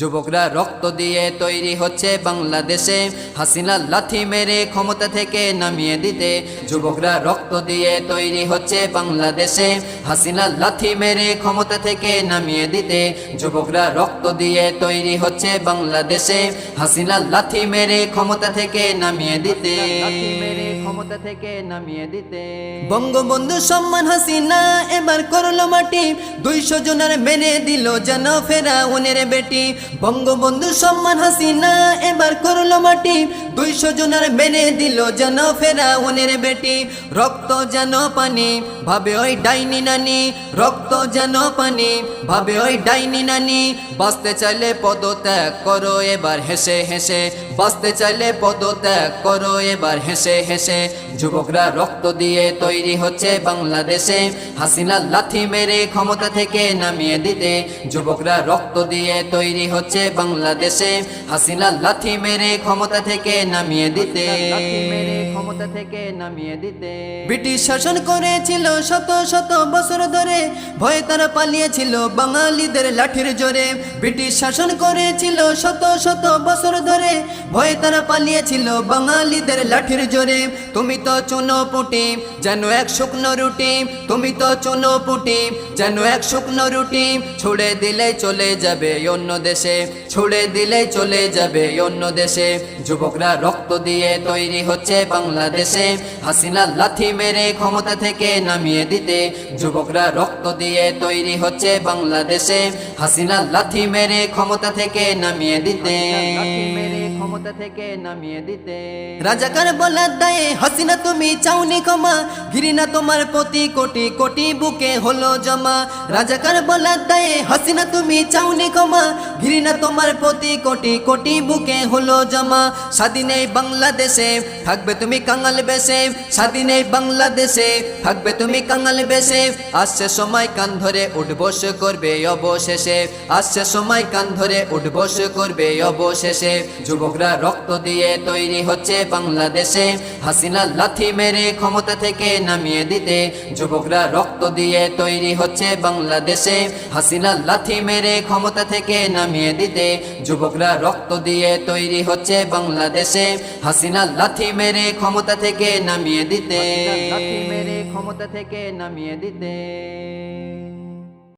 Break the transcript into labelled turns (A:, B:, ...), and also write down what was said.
A: যুবকরা রক্ত দিয়ে তৈরি হচ্ছে বাংলাদেশে। হাসিনা লাথি মেরে ক্ষমতা থেকে নামিয়ে দিতে যুবকরা রক্ত দিয়ে তৈরি হচ্ছে বাংলাদেশে। হাসিনা লাথি মেরে ক্ষমতা থেকে নামিয়ে দিতে যুবকরা রক্ত দিয়ে তৈরি হচ্ছে বাংলাদেশে। হাসিনা লাথি মেরে ক্ষমতা থেকে নামিয়ে দিতে। ক্ষমতা থেকে নামিয়ে দিতে বঙ্গবন্ধু সম্মান হাসিনা এবার করল মাটি। দুইশো জনের মেরে দিল যেন ফেরা উনের বেটি। বঙ্গবন্ধু সম্মান হাসিনা এবার করল মাটি। দুইশো জনের মেনে দিল যেন ফেরা উনের বেটি। রক্ত যেন পানি, ভাবে ওই ডাইনি নানি। রক্ত যেন পানি, ভাবে ওই ডাইনি নানি। বাঁচতে চাইলে পদত্যাগ করো এবার হেসে হেসে। বাঁচতে চাইলে পদত্যাগ করো এবার হেসে হেসে। যুবকরা রক্ত দিয়ে তৈরি হচ্ছে বাংলাদেশে। হাসিনা লাথি মেরে ক্ষমতা থেকে নামিয়ে দিতে। যুবকরা রক্ত দিয়ে তৈরি হচ্ছে বাংলাদেশে। হাসিনা লাথি মেরে ক্ষমতা থেকে নামিয়ে দিতে। ক্ষমতা থেকে নামিয়ে দিতে। ব্রিটিশ শাসন করেছিল শত শত বছর ধরে। ভয়ে তারা পালিয়েছিল বাঙালিদের লাঠির জোরে। ব্রিটিশ শাসন করেছিল শত শত বছর ধরে। ভয়ে তারা পালিয়েছিল বাঙালিদের লাঠির জোরে। তুমি তো চুনো পুটি, যেন এক শুকনো রুটি। তুমি তো চুনো পুটি, যেন এক শুকনো রুটি। ছুড়ে দিলে চলে যাবে অন্য দেশে। ছুড়ে দিলে চলে যাবে অন্য দেশে। যুবকরা রক্ত দিয়ে তৈরি হচ্ছে বাংলাদেশে। হাসিনা লাথি মেরে ক্ষমতা থেকে নামিয়ে দিতে। যুবকরা রক্ত দিয়ে তৈরি হচ্ছে বাংলাদেশে। হাসিনা লাথি মেরে ক্ষমতা থেকে নামিয়ে দিতে। ক্ষমতা থেকে নামিয়ে দিতে। রাজাকার বলার দায়ে হাসিনা তুমি চাউনি ক্ষমা ঘৃণা তোমার প্রতি কোটি কোটি বুকে হলো জমা। রাজাকার বলার দায়ে হাসিনা তুমি চাউনি ক্ষমা। ঘৃণা তোমার প্রতি কোটি কোটি বুকে হলো জমা। স্বাধীন এই বাংলাদেশে থাকবে তুমি কাঙাল বেশে। স্বাধীন এই বাংলাদেশে থাকবে তুমি কাঙাল বেশে। আসছে সময় কান ধরে উঠবস করবে অবশেষে। আসছে সময় কান ধরে উঠবস করবে অবশেষে। যুবকরা রক্ত দিয়ে তৈরি হচ্ছে বাংলাদেশে। হাসিনা লাথি মেরে ক্ষমতা থেকে নামিয়ে দিতে। যুবকরা রক্ত দিয়ে তৈরি হচ্ছে বাংলাদেশে। হাসিনা লাথি মেরে ক্ষমতা থেকে নামিয়ে দিতে। যুবকরা রক্ত দিয়ে তৈরি হচ্ছে বাংলাদেশে। হাসিনা লাথি মেরে ক্ষমতা থেকে নামিয়ে দিতে। ক্ষমতা থেকে নামিয়ে দিতে।